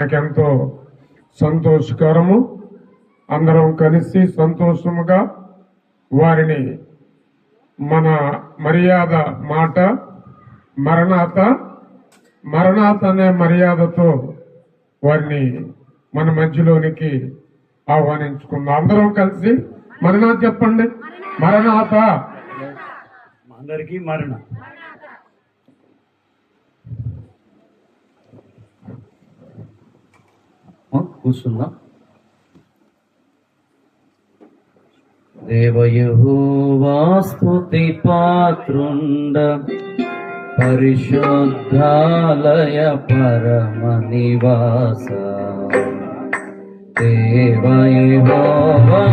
నాకెంతో సంతోషకరము. అందరం కలిసి సంతోషముగా వారిని మన మర్యాద మాట మరణాత మరణాత అనే మర్యాదతో వారిని మన మధ్యలోనికి ఆహ్వానించుకుందాం. అందరం కలిసి మరణాత చెప్పండి. మరణాత. అందరికీ మరణ. కూర్చున్నా. దేవయహోవాస్తుతి పాత్రుండ పరిశుద్ధాలయ పరమ నివాస. దేవయహోవా.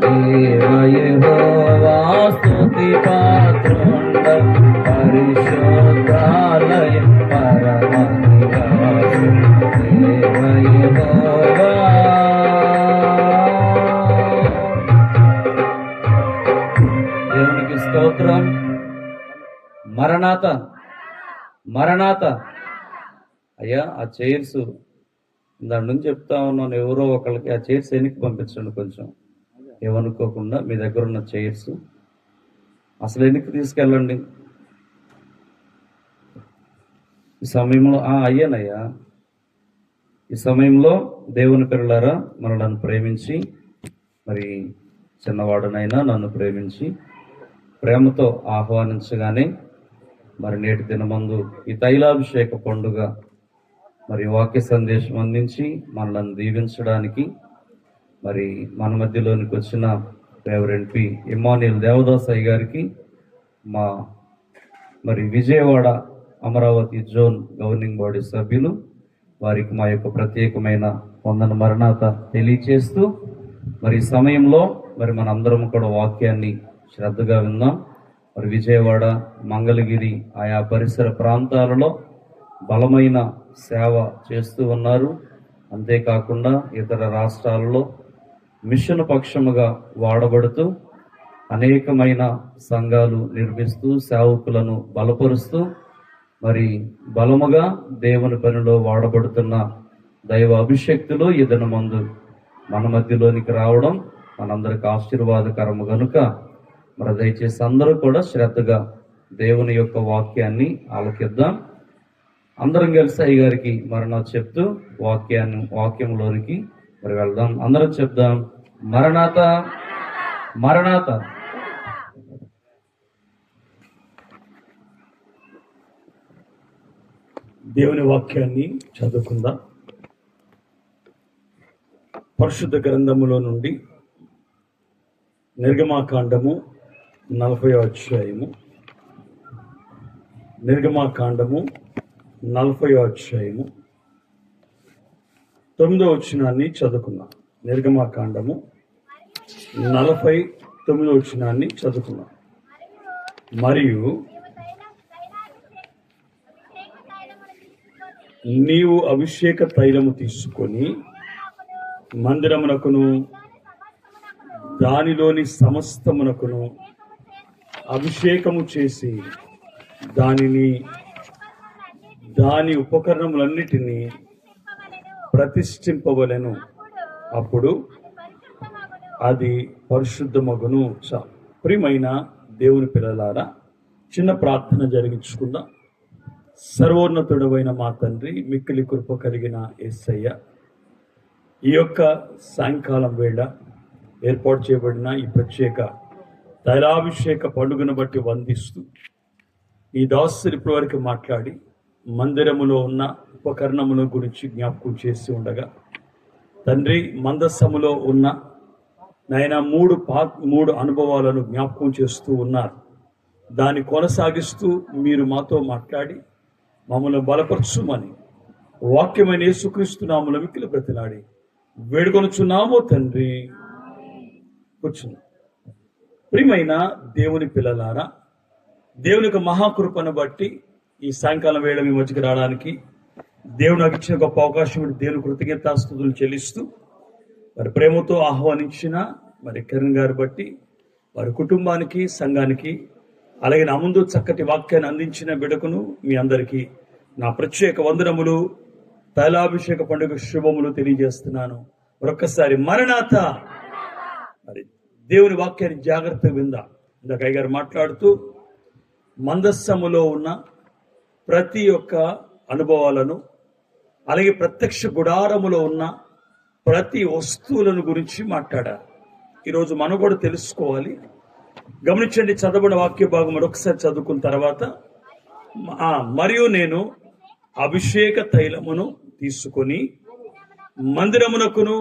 దేవయహోవాస్తుతి పాత్రుండ పరిశుద్ధ మరణాత మరణాత. అయ్యా ఆ చైర్స్ దాని నుంచి చెప్తా ఉన్నాను. ఎవరో ఒకళ్ళకి ఆ చైర్స్ ఎన్నికి పంపించండి కొంచెం. ఏమనుకోకుండా మీ దగ్గర ఉన్న చైర్స్ అసలు ఎన్నికి తీసుకెళ్ళండి. ఈ సమయంలో అయ్యానయ్యా. ఈ సమయంలో దేవుని పిల్లలారా నన్ను ప్రేమించి మరి చిన్నవాడునైనా నన్ను ప్రేమించి ప్రేమతో ఆహ్వానించగానే మరి నేటి దినమందు ఈ తైలాభిషేక పండుగ మరి వాక్య సందేశం అందించి మనల్ని దీవించడానికి మరి మన మధ్యలోనికి వచ్చిన రెవరెంట్ పి ఇమానియల్ దేవదాస్ అయ్య గారికి మా మరి Vijayawada Amaravati zone governing body సభ్యులు వారికి మా యొక్క ప్రత్యేకమైన వందన మరణాత తెలియచేస్తూ మరి సమయంలో మరి మనందరం కూడా వాక్యాన్ని శ్రద్ధగా విన్నాం మరి విజయవాడ మంగళగిరి ఆయా పరిసర ప్రాంతాలలో బలమైన సేవ చేస్తూ ఉన్నారు. అంతేకాకుండా ఇతర రాష్ట్రాలలో మిషన్ పక్షముగా వాడబడుతూ అనేకమైన సంఘాలు నిర్మిస్తూ సేవకులను బలపరుస్తూ మరి బలముగా దేవుని పనిలో వాడబడుతున్న దైవ అభిషక్తులు ఇదన మందు మన మధ్యలోనికి రావడం మనందరికి ఆశీర్వాదకరము గనుక. మరి దయచేసి అందరూ కూడా శ్రద్ధగా దేవుని యొక్క వాక్యాన్ని ఆలకిద్దాం. అందరం కలిసి అయ్యగారికి మరణ చెప్తూ వాక్యాన్ని వాక్యంలోనికి మరి వెళ్దాం. అందరం చెప్దాం మరణాత మరణాత. దేవుని వాక్యాన్ని చదువుకుందాం. పరిశుద్ధ గ్రంథములో నుండి నిర్గమాకాండము నలభై అధ్యాయము నిర్గమాకాండము నలభై అధ్యాయము. తొమ్మిదో వచ్చినాన్ని చదువుకున్నాం నిర్గమాకాండము నలభై తొమ్మిదో వచ్చినాన్ని చదువుకున్నాం మరియు నీవు అభిషేక తైలము తీసుకొని మందిరమునకును దానిలోని సమస్తమునకును అభిషేకము చేసి దానిని దాని ఉపకరణములన్నిటినీ ప్రతిష్ఠింపవలను. అప్పుడు అది పరిశుద్ధమగును. ప్రియమైన దేవుని పిల్లలారా చిన్న ప్రార్థన జరిగించుకుందాం. సర్వోన్నతుడవైన మా తండ్రి మిక్కిలి కృప కలిగిన యేసయ్య ఈ యొక్క సాయంకాలం వేళ ఏర్పాటు చేయబడిన ఈ ప్రత్యేక తైలాభిషేక పండుగను బట్టి వందిస్తూ ఈ దాసులు ఇప్పటివరకు మాట్లాడి మందిరములో ఉన్న ఉపకరణముల గురించి జ్ఞాపకం చేసి ఉండగా తండ్రి మందస్సములో ఉన్న నాయన మూడు పా మూడు అనుభవాలను జ్ఞాపకం చేస్తూ ఉన్నారు. దాన్ని కొనసాగిస్తూ మీరు మాతో మాట్లాడి మమ్మల్ని బలపరచుమని వాక్యమైన యేసుక్రీస్తునాముల మిక్కిలి బ్రతిలాడి వేడుకొనుచున్నామో తండ్రి. కూర్చున్నాం. ప్రియమైన దేవుని పిల్లలారా దేవుని యొక్క మహాకృపను బట్టి ఈ సాయంకాలం వేళ మీ మధ్యకి రావడానికి దేవుడు నాకు ఇచ్చిన గొప్ప అవకాశం దేవుని కృతజ్ఞతాస్తుతులు చెల్లిస్తూ మరి ప్రేమతో ఆహ్వానించిన మరి కిరణ్ గారు బట్టి వారి కుటుంబానికి సంఘానికి అలాగే నా ముందు చక్కటి వాక్యాన్ని అందించిన బిడకును మీ అందరికీ నా ప్రత్యేక వందనములు తైలాభిషేక పండుగ శుభములు తెలియజేస్తున్నాను. మరొక్కసారి మరణాత దేవుని వాక్యాన్ని జాగ్రత్తగా విందా. ఇందాక గారు మాట్లాడుతూ మందస్సములో ఉన్న ప్రతి ఒక్క అనుభవాలను అలాగే ప్రత్యక్ష గుడారములో ఉన్న ప్రతి వస్తువులను గురించి మాట్లాడారు. ఈరోజు మనం కూడా తెలుసుకోవాలి. గమనించండి చదవబడిన వాక్య భాగం మరొకసారి చదువుకున్న తర్వాత మరియు నేను అభిషేక తైలమును తీసుకొని మందిరమునకును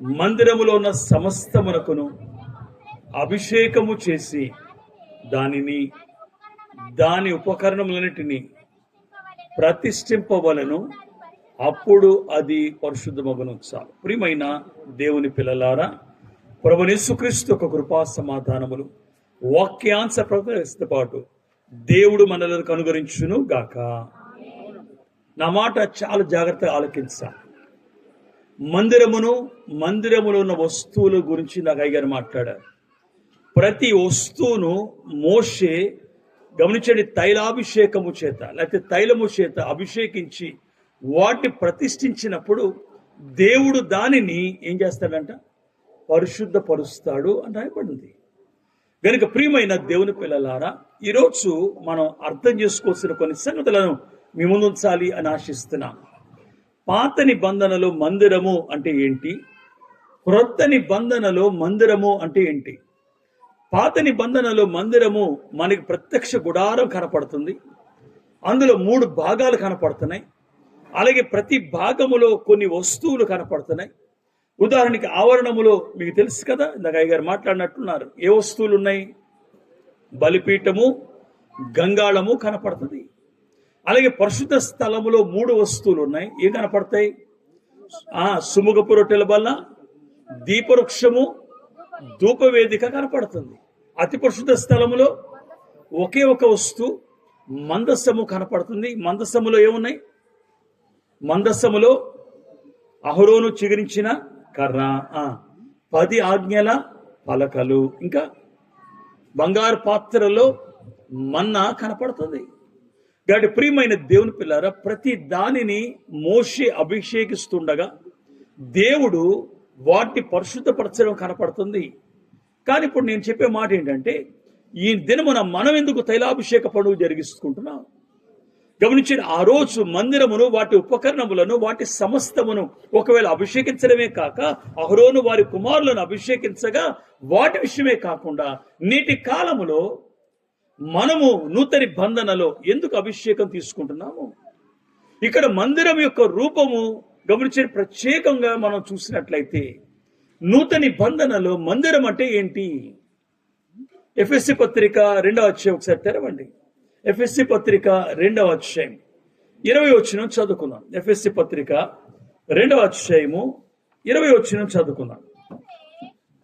మందిరములో ఉన్న సమస్తమునకును అభిషేకము చేసి దానిని దాని ఉపకరణములన్నిటినీ ప్రతిష్ఠింపవలను. అప్పుడు అది పరిశుద్ధమగును చాలు. ప్రియమైన దేవుని పిల్లలారా ప్రభునేసుక్రీస్తు ఒక కృపా సమాధానములు వాక్యాంశ ప్రవేశతో పాటు దేవుడు మనలను కనుగరించును గాక నా మాట చాలా జాగ్రత్తగా ఆలకించాలి. మందిరమును మందిరములో ఉన్న వస్తువుల గురించి నాకు అయ్యగారు మాట్లాడారు. ప్రతి వస్తువును మోషే గమనించండి తైలాభిషేకము చేత లేకపోతే తైలము చేత అభిషేకించి వాటిని ప్రతిష్ఠించినప్పుడు దేవుడు దానిని ఏం చేస్తాడంట? పరిశుద్ధపరుస్తాడు అని రాయబడింది. గనుక ప్రియమైన దేవుని పిల్లలారా ఈరోజు మనం అర్థం చేసుకోవాల్సిన కొన్ని సంగతులను మీ ముందుంచాలి అని ఆశిస్తున్నాం. పాత నిబంధనలో మందిరము అంటే ఏంటి? క్రొత్త నిబంధనలో మందిరము అంటే ఏంటి? పాత నిబంధనలో మందిరము మనకి ప్రత్యక్ష గుడారం కనపడుతుంది. అందులో మూడు భాగాలు కనపడుతున్నాయి. అలాగే ప్రతి భాగములో కొన్ని వస్తువులు కనపడుతున్నాయి. ఉదాహరణకి ఆవరణములో మీకు తెలుసు కదా ఇందాక అయ్య గారు మాట్లాడినట్టున్నారు. ఏ వస్తువులు ఉన్నాయి బలిపీఠము గంగాళము కనపడుతుంది. అలాగే పరిశుద్ధ స్థలములో మూడు వస్తువులు ఉన్నాయి. ఏం కనపడతాయి? ఆ సుముగపు రొట్టెల వల్ల దీపవృక్షము ధూపవేదిక కనపడుతుంది. అతి పరిశుద్ధ స్థలములో ఒకే ఒక వస్తువు మందస్సము కనపడుతుంది. మందస్సములో ఏమున్నాయి? మందస్సములో అహరోను చిగురించిన కర్ర పది ఆజ్ఞల పలకలు. ఇంకా బంగారు పాత్రలో మన్నా కనపడుతుంది. కాబట్టి ప్రియమైన దేవుని పిల్లారా ప్రతి దానిని మోషే అభిషేకిస్తుండగా దేవుడు వాటిని పరిశుద్ధపరచడం కనపడుతుంది. కానీ ఇప్పుడు నేను చెప్పే మాట ఏంటంటే ఈ దినమున మనం ఎందుకు తైలాభిషేక పండుగ జరిగిస్తుంటున్నాం? గమనించిన ఆ రోజు మందిరమును వాటి ఉపకరణములను వాటి సమస్తమును ఒకవేళ అభిషేకించడమే కాక అహరోను వారి కుమారులను అభిషేకించగా వాటి విషయమే కాకుండా నేటి కాలములో మనము నూతని బంధనలో ఎందుకు అభిషేకం తీసుకుంటున్నాము? ఇక్కడ మందిరం యొక్క రూపము గమనించే ప్రత్యేకంగా మనం చూసినట్లయితే నూతని బంధనలో మందిరం అంటే ఏంటి? ఎఫ్ఎస్సి పత్రిక రెండవ అధ్యాయం ఒకసారి తెరవండి. ఎఫ్ఎస్సి పత్రిక రెండవ అధ్యాయం. ఇరవై వచ్చిన చదువుకుందాం. ఎఫ్ఎస్సి పత్రిక రెండవ అధ్యాయము ఇరవై వచ్చిన చదువుకుందాం.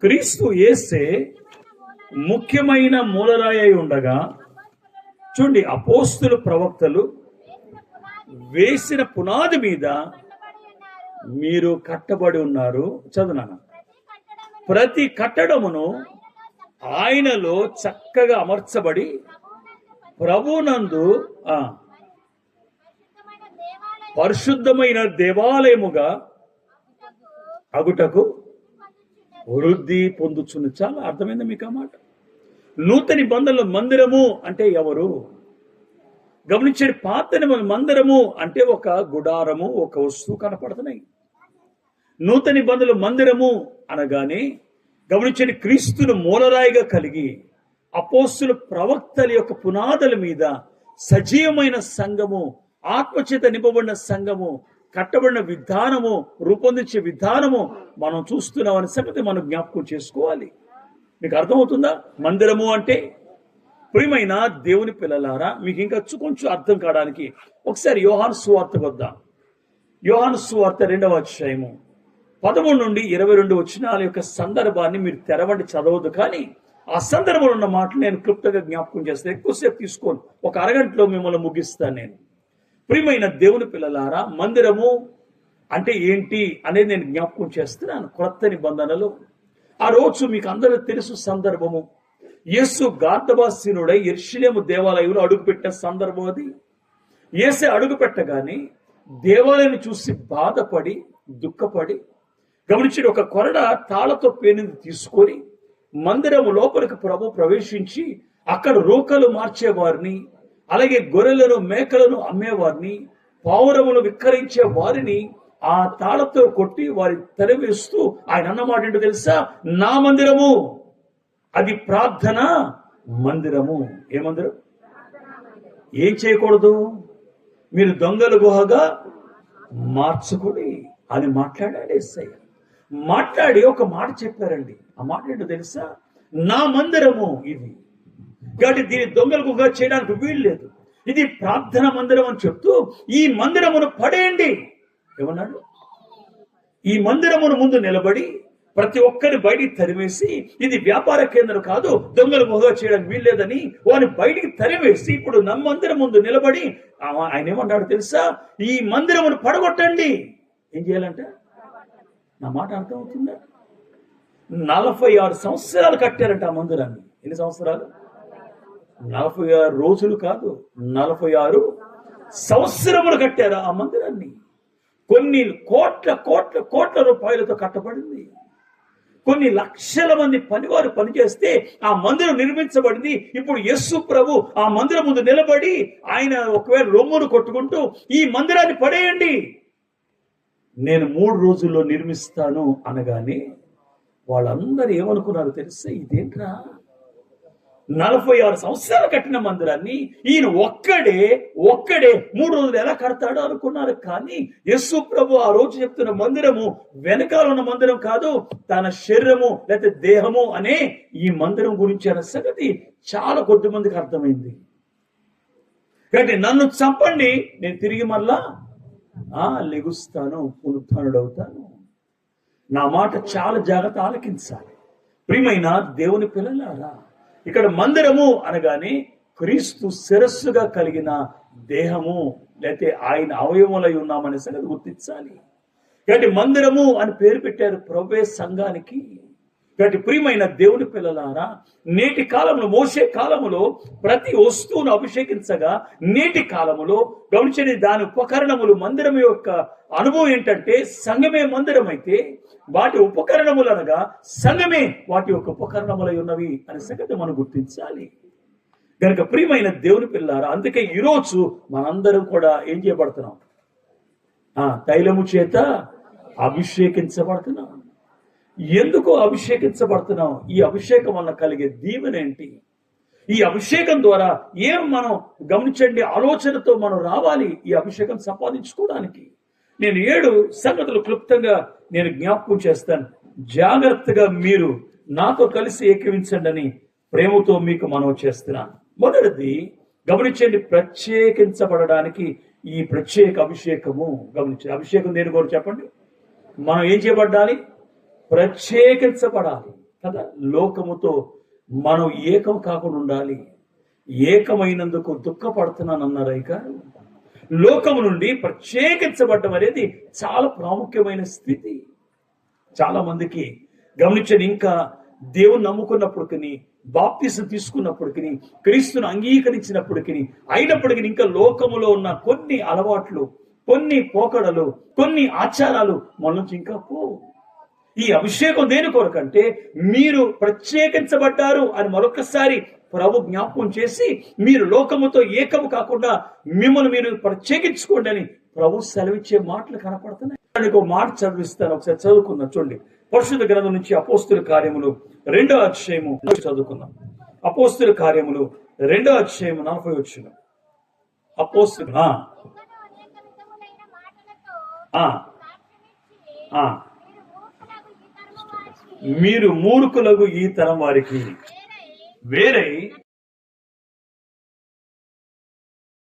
క్రీస్తు ఏసే ముఖ్యమైన మూలరాయి అయి ఉండగా చూడండి అపోస్తుల ప్రవక్తలు వేసిన పునాది మీద మీరు కట్టబడి ఉన్నారు. చదువునా ప్రతి కట్టడమును ఆయనలో చక్కగా అమర్చబడి ప్రభునందు పరిశుద్ధమైన దేవాలయముగా అగుటకు వృద్ధి పొందుచున్న చాలా అర్థమైంది మీకు ఆ మాట? నూతన నిబంధనల మందిరము అంటే ఎవరు? గమనించండి పాత మందిరము అంటే ఒక గుడారము ఒక వస్తువు కనపడుతున్నాయి. నూతన నిబంధనలు మందిరము అనగానే గమనించండి క్రీస్తును మూలరాయిగా కలిగి అపోస్తుల ప్రవక్తల యొక్క పునాదుల మీద సజీవమైన సంఘము ఆత్మచేత నింపబడిన సంఘము కట్టబడిన విధానము రూపొందించే విధానము మనం చూస్తున్నామని సంగతి మనం జ్ఞాపకం చేసుకోవాలి. మీకు అర్థమవుతుందా? మందిరము అంటే ప్రియమైన దేవుని పిల్లలారా మీకు ఇంకా కొంచెం అర్థం కావడానికి ఒకసారి యోహాన్ సువార్తకు వద్దాం యోహాన్ సువార్త రెండవ అధ్యాయము. పదమూడు నుండి ఇరవై రెండు వచ్చినాల యొక్క సందర్భాన్ని మీరు తెరవండి చదవద్దు కానీ ఆ సందర్భంలో ఉన్న మాటలు నేను క్లుప్తంగా జ్ఞాపకం చేస్తాను ఎక్కువసేపు తీసుకోను ఒక అరగంటలో మిమ్మల్ని ముగిస్తాను నేను. ప్రియమైన దేవుని పిల్లలారా మందిరము అంటే ఏంటి అనేది నేను జ్ఞాపకం చేస్తున్నాను. క్రొత్త నిబంధనలు ఆ రోజు మీకు అందరూ తెలుసు సందర్భము. యేసు గార్ధవాసీనుడై ఎర్షిలేము దేవాలయంలో అడుగుపెట్టిన సందర్భం అది. ఏసే అడుగు పెట్టగానే దేవాలయాన్ని చూసి బాధపడి దుఃఖపడి గమనించి ఒక కొరడ తాళతో పేనింది తీసుకొని మందిరము లోపలికి ప్రభు ప్రవేశించి అక్కడ రూకలు మార్చేవారిని అలాగే గొర్రెలను మేకలను అమ్మేవారిని పావురములు విక్కరించే వారిని ఆ తాళతో కొట్టి వారి తెరవేస్తూ ఆయన అన్నమాట ఏంటో తెలుసా? నా మందిరము. అది ప్రార్థన మందిరము. ఏ మందిరం? ఏం చేయకూడదు? మీరు దొంగల గుహగా మార్చుకుని అని మాట్లాడాడు ఎస్ఐ మాట్లాడి ఒక మాట చెప్పారండి. ఆ మాట ఏంటో తెలుసా? నా మందిరము ఇది. కాబట్టి దీని దొంగల గుహగా చేయడానికి వీలు లేదు. ఇది ప్రార్థన మందిరం అని చెప్తూ ఈ మందిరమును పడేయండి. ఏమన్నాడు? ఈ మందిరమును ముందు నిలబడి ప్రతి ఒక్కరిని బయటికి తరివేసి ఇది వ్యాపార కేంద్రం కాదు దొంగలు మొహగా చేయడానికి వీల్లేదని వారిని బయటికి తరివేసి ఇప్పుడు నా మందిరం ముందు నిలబడి ఆ- ఆయన ఏమన్నాడు తెలుసా? ఈ మందిరమును పడగొట్టండి. ఏం చేయాలంటే? నా మాట అర్థమవుతుందా? నలభై ఆరు సంవత్సరాలు కట్టారంట ఆ మందిరాన్ని. ఎన్ని సంవత్సరాలు? నలభై ఆరు రోజులు కాదు నలభై ఆరు సంవత్సరములు కట్టారు ఆ మందిరాన్ని. కొన్ని కోట్ల కోట్ల కోట్ల రూపాయలతో కట్టబడింది. కొన్ని లక్షల మంది పనివారు పనిచేస్తే ఆ మందిరం నిర్మించబడింది. ఇప్పుడు యస్సు ప్రభు ఆ మందిరం ముందు నిలబడి ఆయన ఒకవేళ రొమ్మును కొట్టుకుంటూ ఈ మందిరాన్ని పడేయండి. నేను మూడు రోజుల్లో నిర్మిస్తాను అనగానే వాళ్ళందరూ ఏమనుకున్నారు తెలిస్తే ఇదేంట్రా? నలభై ఆరు సంవత్సరాలు కట్టిన మందిరాన్ని ఈయన ఒక్కడే ఒక్కడే మూడు రోజులు ఎలా కడతాడో అనుకున్నారు. కానీ యస్సు ప్రభు ఆ రోజు చెప్తున్న మందిరము వెనకాల ఉన్న మందిరం కాదు తన శరీరము లేకపోతే దేహము అనే ఈ మందిరం గురించి అన్న సంగతి చాలా కొద్ది మందికి అర్థమైంది. కాబట్టి నన్ను చంపండి నేను తిరిగి మళ్ళా ఆ లెగుస్తాను పునరుత్డవుతాను నా మాట చాలా జాగ్రత్త ఆలకించాలి. ప్రియమైన దేవుని పిల్లలారా ఇక్కడ మందిరము అనగానే క్రీస్తు శిరస్సుగా కలిగిన దేహము లేకపోతే ఆయన అవయవములై ఉన్నామనే సంగతి గుర్తించాలి. కాబట్టి మందిరము అని పేరు పెట్టారు ప్రభే సంఘానికి. కాబట్టి ప్రియమైన దేవుని పిల్లలారా నేటి కాలంలో మోసే కాలములో ప్రతి వస్తువును అభిషేకించగా నేటి కాలములో గమనించని దాని ఉపకరణములు మందిరం యొక్క అనుభవం ఏంటంటే సంఘమే మందిరం అయితే వాటి ఉపకరణములు అనగా సంఘమే వాటి యొక్క ఉపకరణములై ఉన్నవి అనే సంగతి మనం గుర్తించాలి. కనుక ప్రియమైన దేవుని పిల్లారా అందుకే ఈరోజు మనందరం కూడా ఏం చేయబడుతున్నాం? ఆ తైలము చేత అభిషేకించబడుతున్నాం. ఎందుకు అభిషేకించబడుతున్నాం? ఈ అభిషేకం వల్ల కలిగే దీవెన ఏంటి? ఈ అభిషేకం ద్వారా ఏం మనం గమనించండి ఆలోచనతో మనం రావాలి ఈ అభిషేకం సంపాదించుకోవడానికి. నేను ఏడు సంగతులు క్లుప్తంగా నేను జ్ఞాపకం చేస్తాను. జాగ్రత్తగా మీరు నాతో కలిసి ఏకీవించండి అని ప్రేమతో మీకు మనం చేస్తున్నాను. మొదటిది గమనించండి ప్రత్యేకించబడడానికి ఈ ప్రత్యేక అభిషేకము గమనించండి. అభిషేకం దేని కోరు చెప్పండి? మనం ఏం చేయబడ్డాలి? ప్రత్యేకించబడాలి కదా? లోకముతో మనం ఏకం కాకుండా ఉండాలి. ఏకమైనందుకు దుఃఖపడుతున్నాను అన్నారు ఇక? లోకము నుండి ప్రత్యేకించబడటం అనేది చాలా ప్రాముఖ్యమైన స్థితి. చాలా మందికి గమనించండి ఇంకా దేవుని నమ్ముకున్నప్పటికీ బాప్తిసం తీసుకున్నప్పటికీ క్రీస్తును అంగీకరించినప్పటికీ అయినప్పటికీ ఇంకా లోకములో ఉన్న కొన్ని అలవాట్లు కొన్ని పోకడలు కొన్ని ఆచారాలు మన నుంచి ఇంకా పోవు. ఈ అభిషేకం దేని కొరకంటే మీరు ప్రత్యేకించబడ్డారు అని మరొకసారి ప్రభు జ్ఞాపకం చేసి మీరు లోకముతో ఏకము కాకుండా మిమ్మల్ని మీరు ప్రత్యేకించుకోండి అని ప్రభు సెలవిచ్చే మాటలు కనపడుతున్నాయి. దానికి ఒక మాట చదివిస్తాను ఒకసారి చదువుకుందాం చూడండి. పరిశుద్ధ గ్రంథం నుంచి అపోస్తుల కార్యములు రెండో అధ్యాయము చదువుకుందాం. అపోస్తుల కార్యములు రెండో అధ్యాయము నలభై వచ్చిన. అపోస్తులు ఆ, అనేక విధములైన మాటలతో ఆ, సాక్ష్యమిచ్చి ఆ. మీరు మూర్ఖులకు ఈ తరం వారికి. వేరై